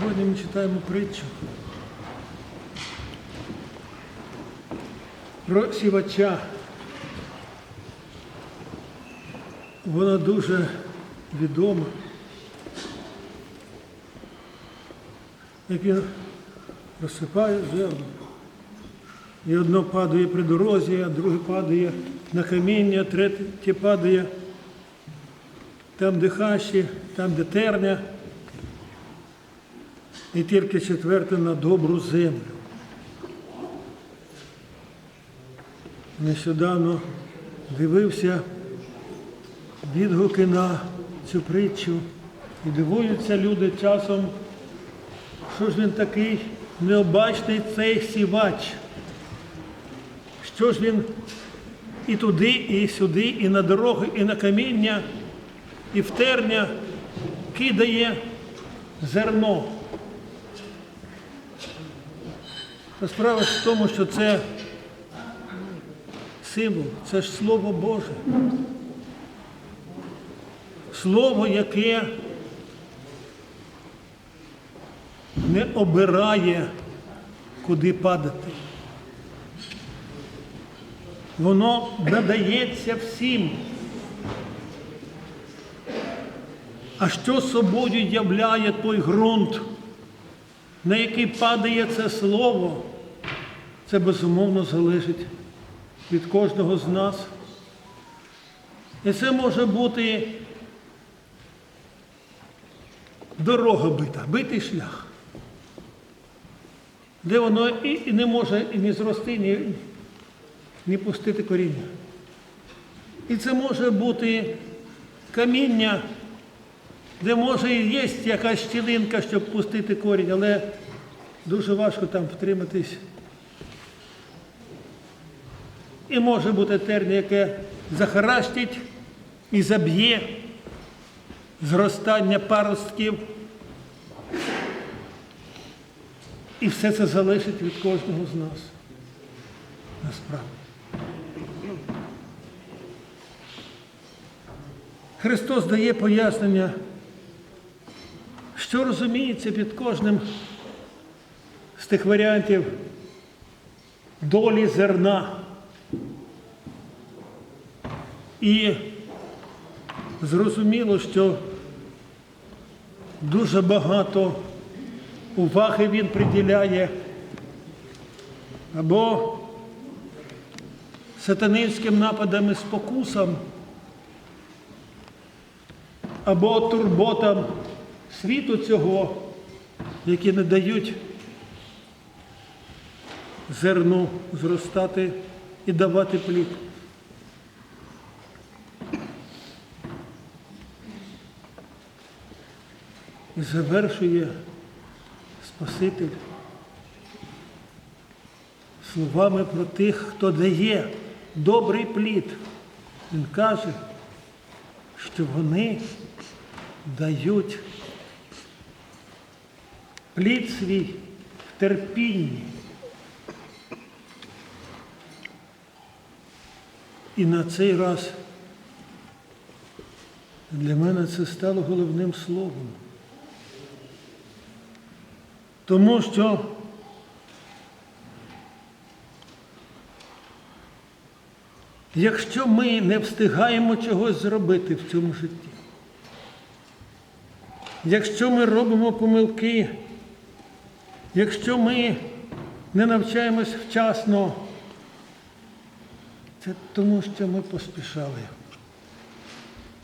Сьогодні ми читаємо притчу про сівача. Вона дуже відома. Як він розсипає землю. І одно падає при дорозі, а друге падає на каміння, третє падає там, де хащі, там, де терня, і тільки четверте на добру землю. Нещодавно дивився відгуки на цю притчу і дивуються люди часом, що ж він такий необачний цей сівач. Що ж він і туди, і сюди, і на дороги, і на каміння, і в терня кидає зерно. Та справа в тому, що це символ, це ж Слово Боже. Слово, яке не обирає, куди падати. Воно надається всім. А що собою являє той ґрунт, на який падає це слово, це безумовно залежить від кожного з нас. І це може бути дорога бита, битий шлях, де воно і не може і не зрости, ні, ні пустити коріння. І це може бути каміння, де може і є якась щілинка, щоб пустити корінь, але дуже важко там втриматись. І може бути терня, яке захаращить і заб'є зростання паростків. І все це залежить від кожного з нас. Насправді. Христос дає пояснення, що розуміється під кожним з тих варіантів долі зерна. І зрозуміло, що дуже багато уваги він приділяє або сатанинським нападам і спокусам, або турботам світу цього, які не дають зерну зростати і давати плід. І завершує Спаситель словами про тих, хто дає добрий плід. Він каже, що вони дають плід свій в терпінні. І на цей раз для мене це стало головним словом. Тому що якщо ми не встигаємо чогось зробити в цьому житті, якщо ми робимо помилки, якщо ми не навчаємось вчасно, це тому, що ми поспішали,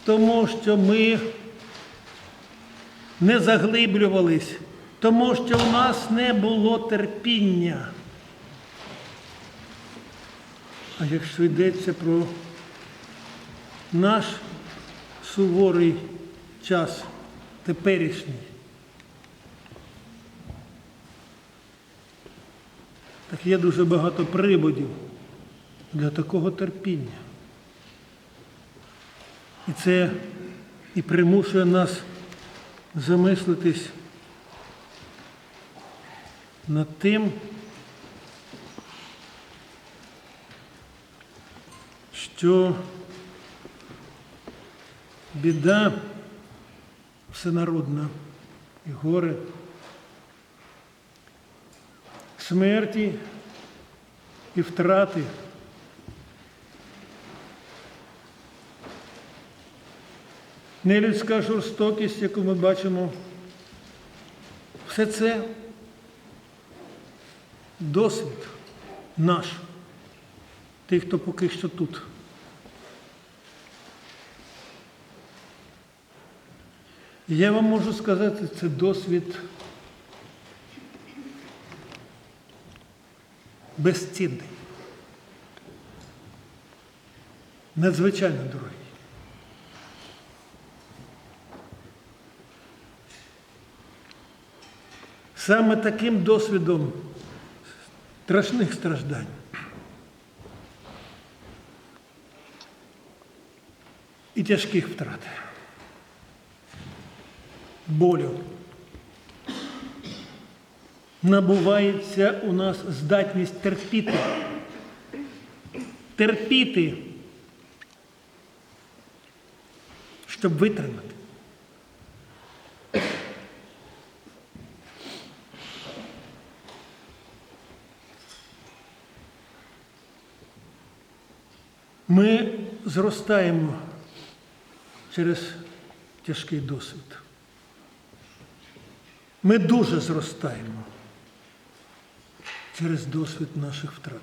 тому що ми не заглиблювались тому що в нас не було терпіння. А якщо йдеться про наш суворий час теперішній, так є дуже багато приводів для такого терпіння. І це і примушує нас замислитись над тим, що біда всенародна і горе смерті і втрати. Нелюдська жорстокість, яку ми бачимо, все це досвід наш, тих, хто поки що тут. Я вам можу сказати, це досвід безцінний. Надзвичайно дорогий. Саме таким досвідом страшних страждань. І тяжких втрат. Болю. Набувається у нас здатність терпіти. Терпіти, щоб витримати. Ми зростаємо через тяжкий досвід. Ми дуже зростаємо через досвід наших втрат.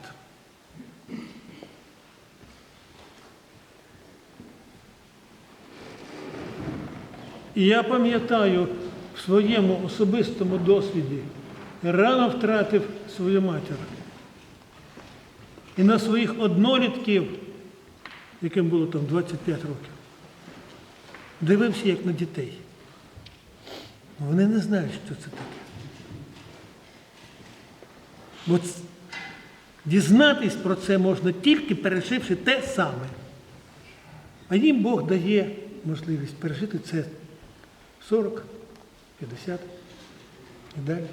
І я пам'ятаю в своєму особистому досвіді, рано втратив свою матір. І на своїх однолітків, яким було там 25 років, дивився як на дітей. Вони не знають, що це таке. Бо дізнатись про це можна тільки переживши те саме. А їм Бог дає можливість пережити це 40, 50 і далі.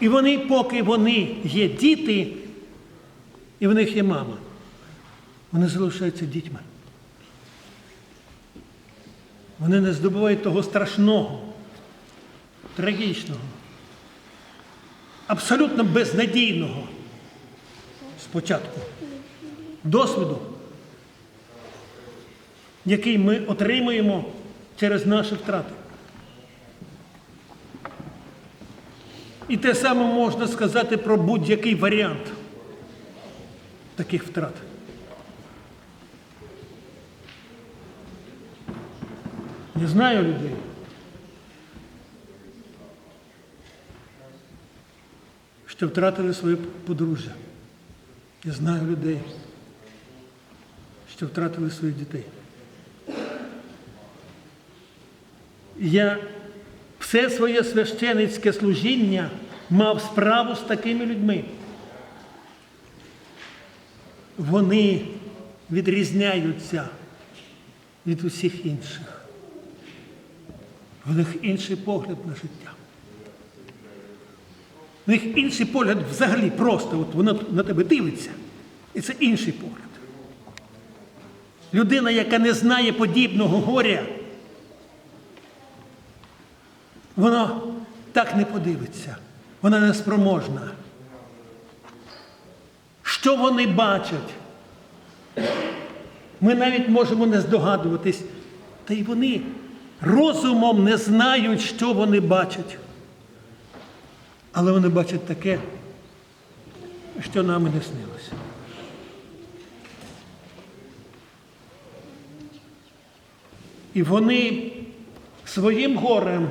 І вони, поки вони є діти, і в них є мама, вони залишаються дітьми. Вони не здобувають того страшного, трагічного, абсолютно безнадійного спочатку досвіду, який ми отримуємо через наші втрати. І те саме можна сказати про будь-який варіант таких втрат. Не знаю людей. Що втратили своє подружжя. Я знаю людей, що втратили своїх дітей. Я все своє священицьке служіння мав справу з такими людьми. Вони відрізняються від усіх інших. У них інший погляд на життя. У них інший погляд взагалі просто, от вона на тебе дивиться. І це інший погляд. Людина, яка не знає подібного горя, вона так не подивиться. Вона неспроможна. Що вони бачать? Ми навіть можемо не здогадуватись, та й вони розумом не знають, що вони бачать. Але вони бачать таке, що нам не снилося. І вони своїм горем,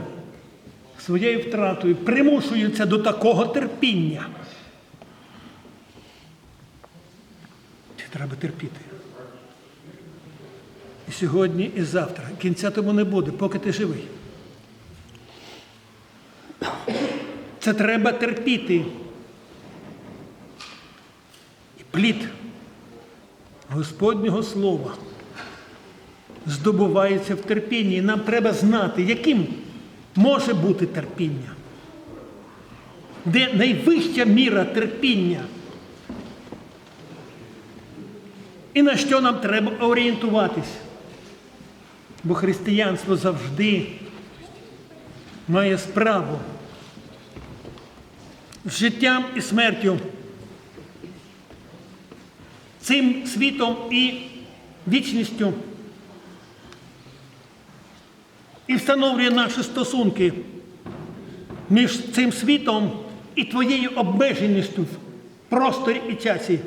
своєю втратою примушуються до такого терпіння. Чи треба терпіти? І сьогодні, і завтра. Кінця тому не буде, поки ти живий. Це треба терпіти. І плід Господнього Слова здобувається в терпінні. І нам треба знати, яким може бути терпіння. Де найвища міра терпіння. І на що нам треба орієнтуватись? Бо християнство завжди має справу життям і смертю, цим світом і вічністю, і встановлює наші стосунки між цим світом і твоєю обмеженістю в просторі і часі,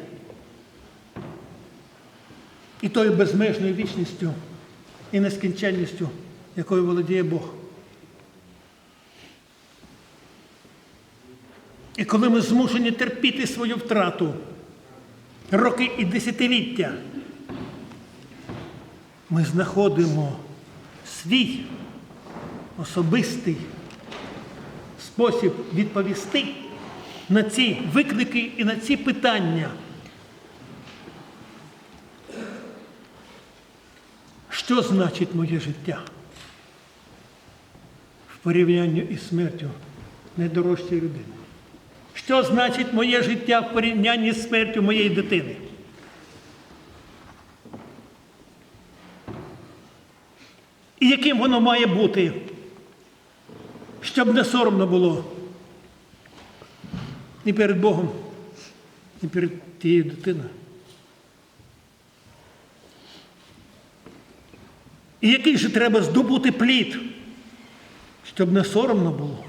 і тою безмежною вічністю і нескінченністю, якою володіє Бог. І коли ми змушені терпіти свою втрату, роки і десятиліття, ми знаходимо свій особистий спосіб відповісти на ці виклики і на ці питання. Що значить моє життя в порівнянні із смертю найдорожчої людини? Що значить моє життя в порівнянні з смертю моєї дитини? І яким воно має бути, щоб не соромно було ні перед Богом, ні перед тією дитиною. І який же треба здобути плід, щоб не соромно було?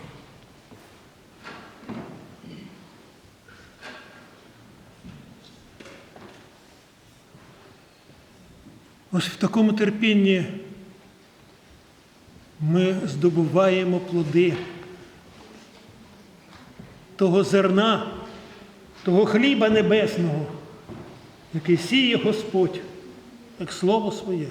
Ось в такому терпінні ми здобуваємо плоди того зерна, того хліба небесного, який сіє Господь, як слово своє.